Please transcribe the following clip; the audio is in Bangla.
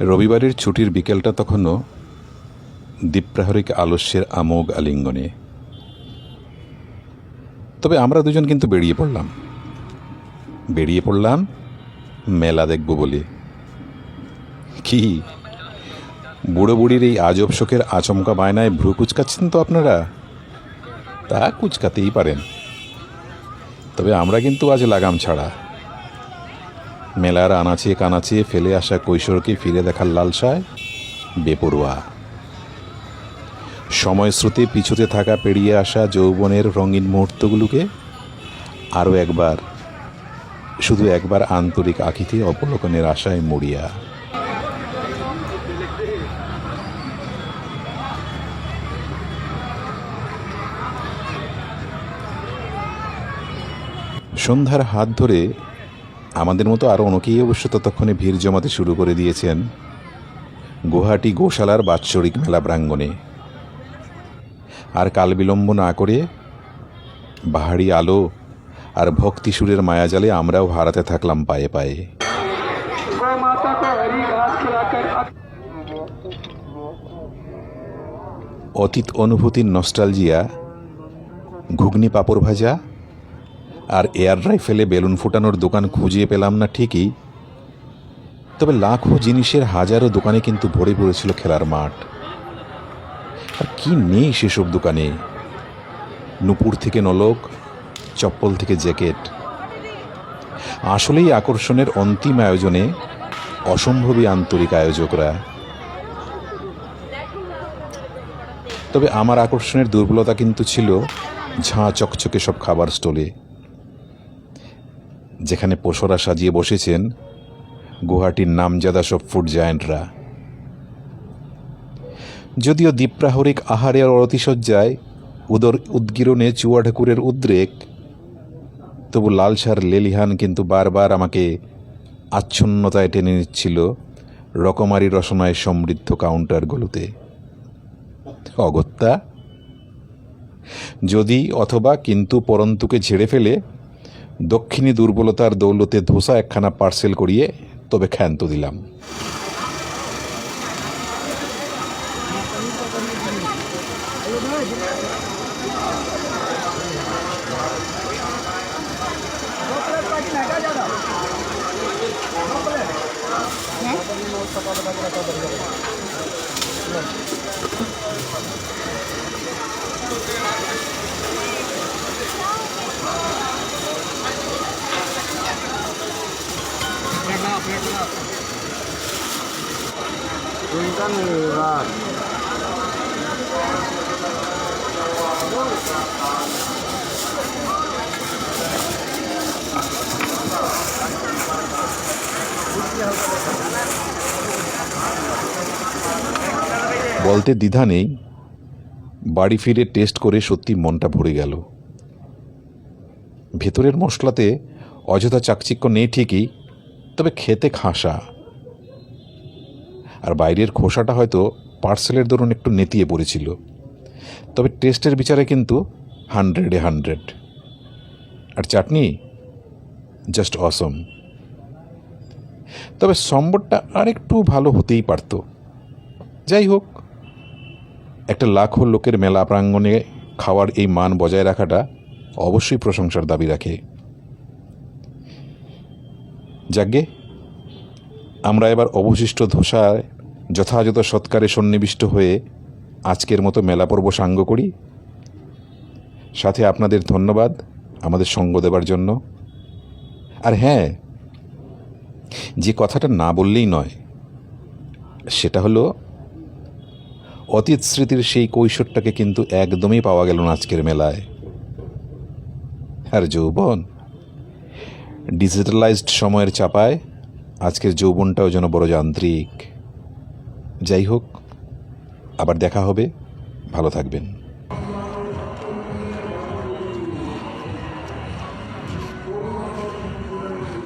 রবিবারের ছুটির বিকেলটা তখনও দ্বীপ্রাহরিক আলস্যের আমোগ আলিঙ্গনে। তবে আমরা দুজন কিন্তু বেরিয়ে পড়লাম। বেরিয়ে পড়লাম মেলা দেখব বলে। কি? বুড়ো বুড়ির এই আজব শোকের আচমকা বায়নায় ভ্রু কুচকাচ্ছেন তো আপনারা? তা কুচকাতেই পারেন। তবে আমরা কিন্তু আজ লাগাম ছাড়া। মেলার আনাচে কানাচে ফেলে আসা কৈশোরকে ফিরে দেখার লালসায় বেপরোয়া। সময় স্রোতে পিছুতে থাকা পেরিয়ে আসা যৌবনের রঙিন মুহূর্তগুলোকে আরও একবার, শুধু একবার আন্তরিক আখিতে অবলোকনের আশায় মরিয়া সন্ধ্যার হাত ধরে আমাদের মতো আরও অনেকেই অবশ্য ততক্ষণে ভিড় জমাতে শুরু করে দিয়েছেন গুহাটি গোশালার বাৎসরিক মেলা প্রাঙ্গণে। আর কাল বিলম্ব না করে বাহারি আলো আর ভক্তি সুরের মায়াজালে আমরাও হারাতে থাকলাম পায়ে পায়ে। অতীত অনুভূতির নস্টালজিয়া, ঘুগনি পাপড় ভাজা আর এয়ার রাইফেলে বেলুন ফুটানোর দোকান খুঁজিয়ে পেলাম না ঠিকই। তবে লাখো জিনিসের হাজারো দোকানে কিন্তু ভরে পড়েছিল খেলার মাঠ। আর কি নেই সেসব দোকানে? নুপুর থেকে নলক, চপ্পল থেকে জ্যাকেট। আসলেই আকর্ষণের অন্তিম আয়োজনে অসম্ভবই আন্তরিক আয়োজকরা। তবে আমার আকর্ষণের দুর্বলতা কিন্তু ছিল ঝাঁ চকচকে সব খাবার স্টলে। যেখানে পশরা সাজিয়ে বসেছেন গুয়াহাটির নামজাদা সব ফুড জায়ান্টরা। যদিও দ্বীপ্রাহরিক আহারের অতিশয্যায় উদর উদ্গিরণে চুয়া ঠাকুরের উদ্রেক, তবু লালসার লেলিহান কিন্তু বারবার আমাকে আচ্ছন্নতায় টেনে নিচ্ছিল রকমারি রসনায় সমৃদ্ধ কাউন্টারগুলোতে। অগত্যা? যদি অথবা কিন্তু পরন্তুকে ঝেড়ে ফেলে দক্ষিণী দুর্বলতার দৌলতে ধোসা একখানা পার্সেল করিয়ে তবে ক্ষান্ত দিলাম। বলতে দ্বিধা নেই। বাড়ি ফিরে টেস্ট করে সত্যি মনটা ভরে গেল। ভেতরের মশলাতে অযথা চাকচিক্য নেই ঠিকই, তবে খেতে খাসা। আর বাইরের খোসাটা হয়তো পার্সেলের দরুন একটু নেতিয়ে পড়েছিল। তবে টেস্টের বিচারে কিন্তু হান্ড্রেডে হান্ড্রেড। আর চাটনি? জাস্ট অসম। তবে সম্বরটা আরেকটু ভালো হতেই পারতো। যাই হোক, একটা লাখো লোকের মেলা প্রাঙ্গণে খাওয়ার এই মান বজায় রাখাটা অবশ্যই প্রশংসার দাবি রাখে। যাজ্ঞে আমরা এবার অবশিষ্ট ধোসায় যথাযথ সৎকারে সন্নিবিষ্ট হয়ে আজকের মতো মেলা পর্ব সাঙ্গ করি। সাথে আপনাদের ধন্যবাদ আমাদের সঙ্গ দেবার জন্য। আর হ্যাঁ যে কথাটা না বললেই নয়, সেটা হলো, অতীত স্মৃতির সেই কৈশোরটাকে কিন্তু একদমই পাওয়া গেল না আজকের মেলায়। আর যৌবন, ডিজিটালাইজড সময়ের চাপায় আজকের যৌবনটাও যেন বড় যান্ত্রিক। যাই হোক আবার দেখা হবে। ভালো থাকবেন।